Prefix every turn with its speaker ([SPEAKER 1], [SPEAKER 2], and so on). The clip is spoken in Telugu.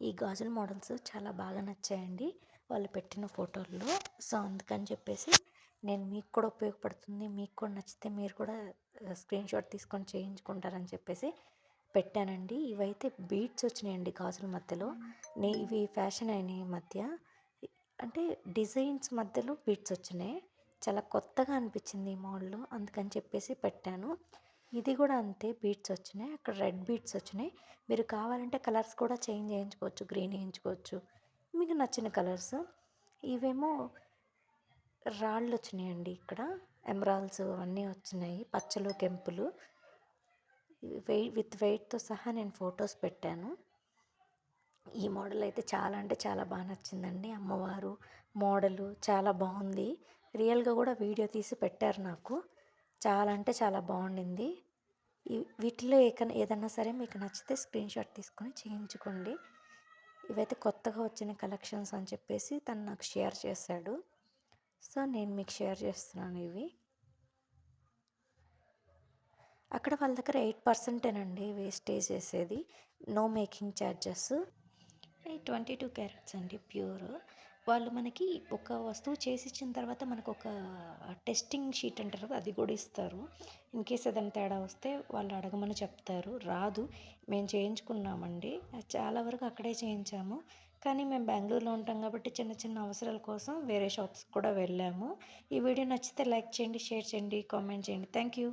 [SPEAKER 1] ఈ గాజుల మోడల్స్ చాలా బాగా నచ్చాయండి. వాళ్ళు పెట్టిన ఫోటోల్లో. సో అందుకని చెప్పేసి నేను మీకు కూడా ఉపయోగపడుతుంది. మీకు కూడా నచ్చితే మీరు కూడా స్క్రీన్ షాట్ తీసుకొని చేయించుకుంటారని చెప్పేసి పెట్టానండి. ఇవైతే బీట్స్ వచ్చినాయండి గాజుల మధ్యలో. నే ఇవి ఫ్యాషన్ అయినాయి ఈ మధ్య. అంటే డిజైన్స్ మధ్యలో బీట్స్ వచ్చినాయి. చాలా కొత్తగా అనిపించింది ఈ మోడల్. అందుకని చెప్పేసి పెట్టాను. ఇది కూడా అంతే బీట్స్ వచ్చినాయి. అక్కడ రెడ్ బీట్స్ వచ్చినాయి. మీరు కావాలంటే కలర్స్ కూడా చేంజ్ చేయించుకోవచ్చు గ్రీన్ వేయించుకోవచ్చు మీకు నచ్చిన కలర్స్. ఇవేమో రాళ్ళు వచ్చినాయండి ఇక్కడ. ఎమరాల్స్ అవన్నీ వచ్చినాయి. పచ్చలు కెంపులు. వెయిట్ విత్ వెయిట్తో సహా నేను ఫొటోస్ పెట్టాను. ఈ మోడల్ అయితే చాలా అంటే చాలా బాగా నచ్చిందండి. అమ్మవారు మోడలు చాలా బాగుంది. రియల్గా కూడా వీడియో తీసి పెట్టారు నాకు. చాలా అంటే చాలా బాగుండింది. వీటిలో ఏకైనా ఏదన్నా సరే మీకు నచ్చితే స్క్రీన్ షాట్ తీసుకొని చేయించుకోండి. ఇవైతే కొత్తగా వచ్చిన కలెక్షన్స్ అని చెప్పేసి తను నాకు షేర్ చేశాడు. సో నేను మీకు షేర్ చేస్తున్నాను ఇవి. అక్కడ వాళ్ళ దగ్గర ఎయిట్ పర్సెంటేనండి వేస్టేజ్ చేసేది. No making charges twenty two carats అండి ప్యూర్. వాళ్ళు మనకి ఒక వస్తువు చేసి ఇచ్చిన తర్వాత మనకు ఒక టెస్టింగ్ షీట్ అంటారు అది కూడా ఇస్తారు. ఇన్ కేస్ ఏదైనా తేడా వస్తే వాళ్ళు అడగమని చెప్తారు. రాదు మేము చేయించుకున్నామండి. చాలా వరకు అక్కడే చేయించాము. కానీ మేము బెంగళూరులో ఉంటాం కాబట్టి చిన్న చిన్న అవసరాల కోసం వేరే షాప్స్ కూడా వెళ్ళాము. ఈ వీడియో నచ్చితే లైక్ చేయండి షేర్ చేయండి కామెంట్ చేయండి. Thank you.